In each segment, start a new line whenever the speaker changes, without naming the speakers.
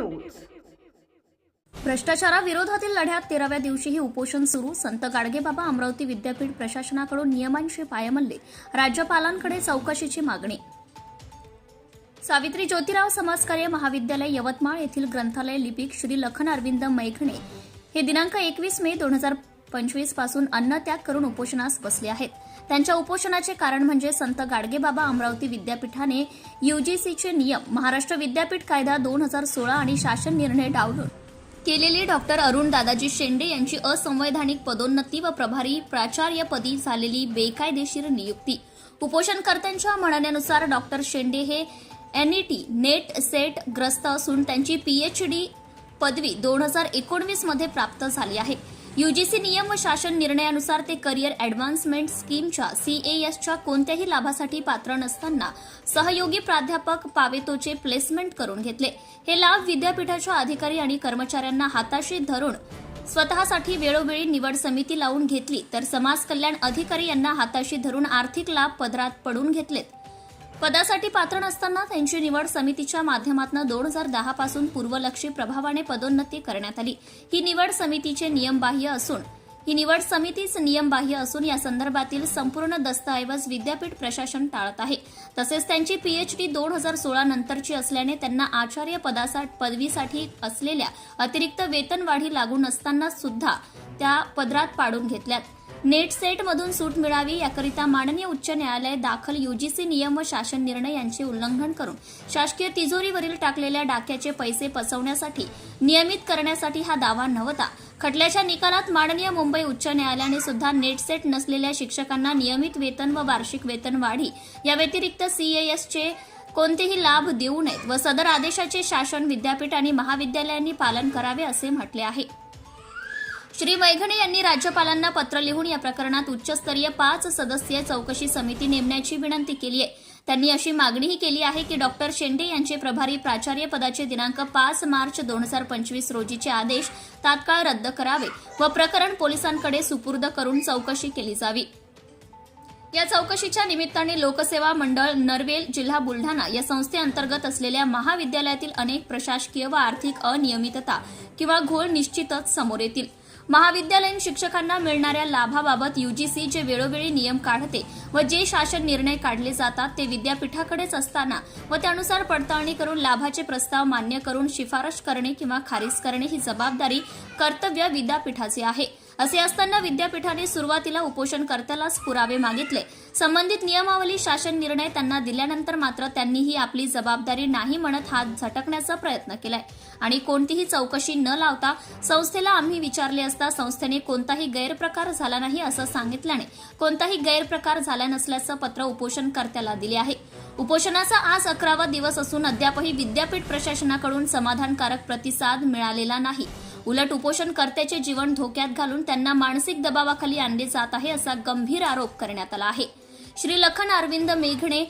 News.
भ्रष्टाचाराविरोधातील लढ्यात तेराव्या दिवशीही उपोषण सुरू. संत गाडगेबाबा अमरावती विद्यापीठ प्रशासनाकडून नियमांशी पायमल्ले. राज्यपालांकडे चौकशीची मागणी. सावित्री ज्योतिराव समाजकार्य महाविद्यालय यवतमाळ येथील ग्रंथालय लिपिक श्री लखन अरविंद मैखणे. हे दिनांक एकवीस मे दोन हजार पंचवीसपासून अन्नत्याग करून उपोषणास बसले आहेत. त्यांच्या उपोषणाचे कारण म्हणजे संत गाडगेबाबा अमरावती विद्यापीठाने युजीसीचे नियम महाराष्ट्र विद्यापीठ कायदा दोन हजार सोळा आणि शासन निर्णय डावलून केलेली डॉक्टर अरुण दादाजी शेंडे यांची असंवैधानिक पदोन्नती व प्रभारी प्राचार्यपदी झालेली बेकायदेशीर नियुक्ती. उपोषणकर्त्यांच्या म्हणण्यानुसार डॉक्टर शेंडे हे एनईटी नेट सेट ग्रस्त असून त्यांची पीएचडी पदवी दोन हजार एकोणवीसमध्ये प्राप्त झाली आहे. युजीसी नियम व शासन निर्णयानुसार ते करिअर ऍडव्हान्समेंट स्कीमच्या सीएएसच्या कोणत्याही लाभासाठी पात्र नसताना सहयोगी प्राध्यापक पावेतोचे प्लेसमेंट करून घेतले. हे लाभ विद्यापीठाच्या अधिकारी आणि कर्मचाऱ्यांना हाताशी धरून स्वतःसाठी वेळोवेळी निवड समिती लावून घेतली तर समाज कल्याण अधिकारी यांना हाताशी धरून आर्थिक लाभ पदरात पडून घेतलेत. पदासाठी पात्र नसताना त्यांची निवड समितीच्या माध्यमातून दोन हजार दहा पासून पूर्वलक्षी प्रभावाने पदोन्नती करण्यात आली. ही निवड समितीचे नियमबाह्य असून ही निवड समितीच नियमबाह्य असून या संदर्भातील संपूर्ण दस्तऐवज विद्यापीठ प्रशासन टाळत आहे. तसेच त्यांची पीएचडी दोन हजार सोळा नंतरची असल्याने त्यांना आचार्य पदासा पदवीसाठी असलेल्या अतिरिक्त वेतनवाढी लागू नसताना सुद्धा त्या पदरात पाडून घेतल्यात. नेट सेट मधून सूट मिळावी याकरिता माननीय उच्च न्यायालय दाखल युजीसी नियम व शासन निर्णय यांचे उल्लंघन करून शासकीय तिजोरीवरील टाकलेल्या डाक्याचे पैसे पसवण्यासाठी नियमित करण्यासाठी हा दावा नव्हता. खटल्याच्या निकालात माननीय मुंबई उच्च न्यायालयाने सुद्धा नेट सेट नसलेल्या शिक्षकांना नियमित वेतन व वार्षिक वेतन वाढी. या व्यतिरिक्त सीएएसचे कोणतेही लाभ देऊ नयेत व सदर आदेशाचे शासन विद्यापीठ आणि महाविद्यालयांनी पालन करावे असे म्हटले आहे. श्री मैघणे यांनी राज्यपालांना पत्र लिहून या प्रकरणात उच्चस्तरीय पाच सदस्यीय चौकशी समिती नेमण्याची विनंती केली आहे त्यांनी अशी मागणीही केली आहे की डॉक्टर शेंडे यांचे प्रभारी प्राचार्य पदाचे दिनांक पाच मार्च दोन हजार पंचवीस रोजीचे आदेश तात्काळ रद्द करावे व प्रकरण पोलिसांकडे सुपूर्द करून चौकशी केली जावी. या चौकशीच्या निमित्ताने लोकसेवा मंडळ नरवेल जिल्हा बुलढाणा या संस्थेअंतर्गत असलेल्या महाविद्यालयातील अनेक प्रशासकीय व आर्थिक अनियमितता किंवा घोळ निश्चितच समोर येतील. महाविद्यालयीन शिक्षकांना मिळणाऱ्या लाभाबाबत युजीसी जे वेळोवेळी नियम काढते व जे शासन निर्णय काढले जातात ते विद्यापीठाकडेच असताना व त्यानुसार पडताळणी करून लाभाचे प्रस्ताव मान्य करून शिफारस करणे किंवा खारिज करणे ही जबाबदारी कर्तव्य विद्यापीठाचे आहे. असे असताना विद्यापीठाने सुरुवातीला उपोषणकर्त्यालाच पुरावे मागितले. संबंधित नियमावली शासन निर्णय त्यांना दिल्यानंतर मात्र त्यांनीही आपली जबाबदारी नाही म्हणत हात झटकण्याचा प्रयत्न केलाय. आणि कोणतीही चौकशी न लावता संस्थेला आम्ही विचारले असता संस्थेने कोणताही गैरप्रकार झाला नाही असं सांगितल्याने कोणताही गैरप्रकार झाला नसल्याचं पत्र उपोषणकर्त्याला दिले आहे. उपोषणाचा आज अकरावा दिवस असून अद्यापही विद्यापीठ प्रशासनाकडून समाधानकारक प्रतिसाद मिळालेला नाही. उलट उपोषणकर्त्याचे जीवन धोक्यात घालून त्यांना मानसिक दबावाखाली आणले जात आहे असा गंभीर आरोप करण्यात आला आहे. श्री लखन अरविंद मेघणे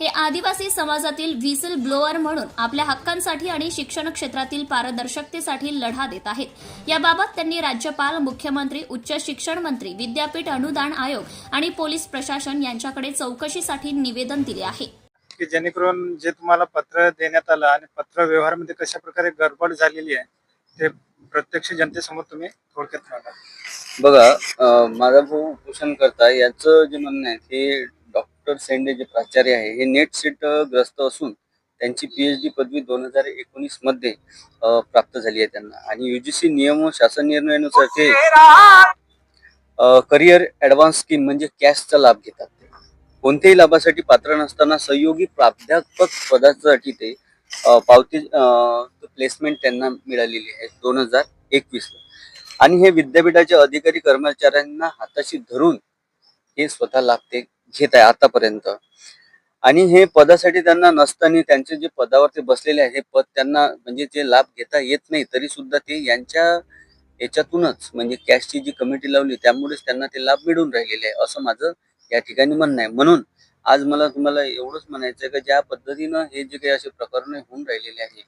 हे आदिवासी समाजातील व्हिसल ब्लोअर म्हणून आपल्या हक्कांसाठी आणि शिक्षण क्षेत्रातील पारदर्शकतेसाठी लढा देत आहेत. याबाबत त्यांनी राज्यपाल मुख्यमंत्री उच्च शिक्षण मंत्री विद्यापीठ अनुदान आयोग आणि पोलीस प्रशासन यांच्याकडे चौकशीसाठी निवेदन दिले आहे.
की जेणेकरून जे तुम्हाला पत्र देण्यात आलं आणि पत्र व्यवहारामध्ये कशा प्रकारे गडबड झालेली आहे ते प्रत्यक्ष जनतेसमोर तुम्ही थोडक्यात मांडा
बघा अं, माझा भाऊ उपोषण करता याचं जे म्हणणं आहे ते डॉक्टर सेंडे जे प्राचार्य आहे हे नेट सीट ग्रस्त असून त्यांची पीएचडी पदवी दोन हजार एकोणीसमध्ये अं, प्राप्त झाली आहे त्यांना. आणि युजीसी नियम व शासन निर्णयानुसार ते करिअर ऍडव्हान्स स्कीम म्हणजे कॅशचा लाभ घेतात. ते कोणत्याही लाभासाठी पात्र नसताना सहयोगी प्राध्यापक पदासाठी ते पावती प्लेसमेंट त्यांना मिळालेली आहे दोन हजार एकवीस आणि हे विद्यापीठाच्या अधिकारी कर्मचाऱ्यांना हाताशी धरून हे स्वतः लाभ ते घेत आहे आतापर्यंत. आणि हे पदासाठी त्यांना नसताना त्यांचे जे पदावरती बसलेले आहे हे पद त्यांना म्हणजे जे लाभ घेता येत नाही तरी सुद्धा ते यांच्या याच्यातूनच म्हणजे कॅशची जी कमिटी लावली त्यामुळेच त्यांना ते लाभ मिळून राहिलेले आहे असं माझं या ठिकाणी म्हणणं आहे. म्हणून आज मला तुम्हाला एवढंच म्हणायचं आहे की ज्या पद्धतीनं हे जे काही असे प्रकरण होऊन राहिलेले आहे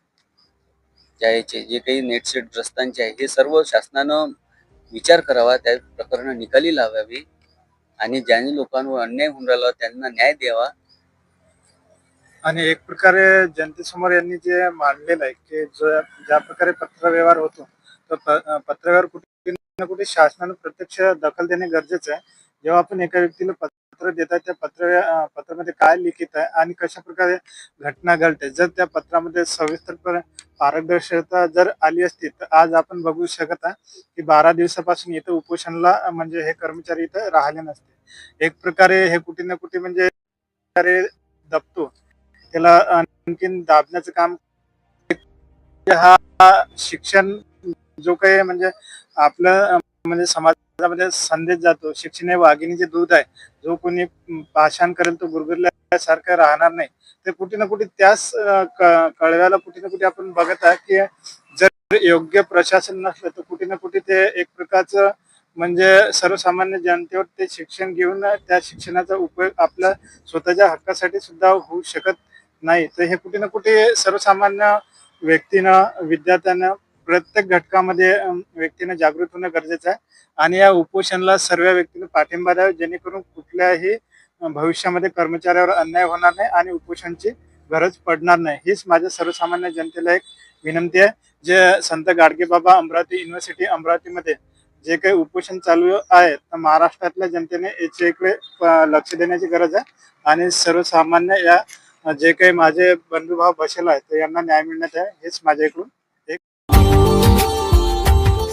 ज्या याचे जे काही नेट सेट ग्रस्तांचे आहे हे सर्व शासनानं विचार करावा त्या प्रकरण निकाली लावावी आणि ज्यांनी लोकांवर अन्याय होऊन राहिला त्यांना न्याय द्यावा.
आणि एक प्रकारे जनतेसमोर यांनी जे मांडलेलं आहे की जो ज्या प्रकारे पत्रव्यवहार होतो तर पत्रव्यवहार कुठे ना कुठे शासनानं प्रत्यक्ष दखल देणे गरजेचं आहे. जेव्हा आपण एका व्यक्तीला पत्र देतात त्या पत्र पत्रामध्ये काय लिखित आहे आणि कशा प्रकारे घटना घडते. जर त्या पत्रामध्ये सविस्तरपणे पारदर्शकता जर आली असती तर आज आपण बघू शकत आहे की बारा दिवसापासून इथं उपोषणला म्हणजे हे कर्मचारी इथं राहिले नसते. एक प्रकारे हे कुठे ना कुठे म्हणजे दबतो. त्याला आणखीन दाबण्याचं काम हा शिक्षण जो काही म्हणजे आपलं म्हणजे समाज समाजामध्ये संदेश जातो. शिक्षण हे वाघिणीचे दूध आहे. जो कोणी भाषण करेल तो गुरगुरल्यासारखं राहणार नाही. तर कुठे ना कुठे त्याच कळव्याला कुठे ना कुठे आपण बघत आहे की जर योग्य प्रशासन नसलं तर कुठे ना कुठे ते एक प्रकारचं म्हणजे सर्वसामान्य जनतेवर ते शिक्षण घेऊन त्या शिक्षणाचा उपयोग आपल्या स्वतःच्या हक्कासाठी सुद्धा होऊ शकत नाही. तर हे कुठे ना कुठे सर्वसामान्य व्यक्तीनं विद्यार्थ्यांना प्रत्येक घटकामध्ये व्यक्तीने व्यक्तीनं जागृत होणं गरजेचं आहे. आणि या उपोषणाला सर्व व्यक्तीनं पाठिंबा द्यावा जेणेकरून कुठल्याही भविष्यामध्ये कर्मचाऱ्यावर अन्याय होणार नाही आणि उपोषणची गरज पडणार नाही. हीच माझ्या सर्वसामान्य जनतेला एक विनंती आहे. जे संत गाडगेबाबा अमरावती युनिव्हर्सिटी अमरावतीमध्ये जे काही उपोषण चालू आहे तर महाराष्ट्रातल्या जनतेने याच्याकडे अं, लक्ष देण्याची गरज आहे. आणि सर्वसामान्य या जे काही माझे बंधुभाव बसेल आहेत तर यांना न्याय मिळण्यात आहे हेच माझ्याकडून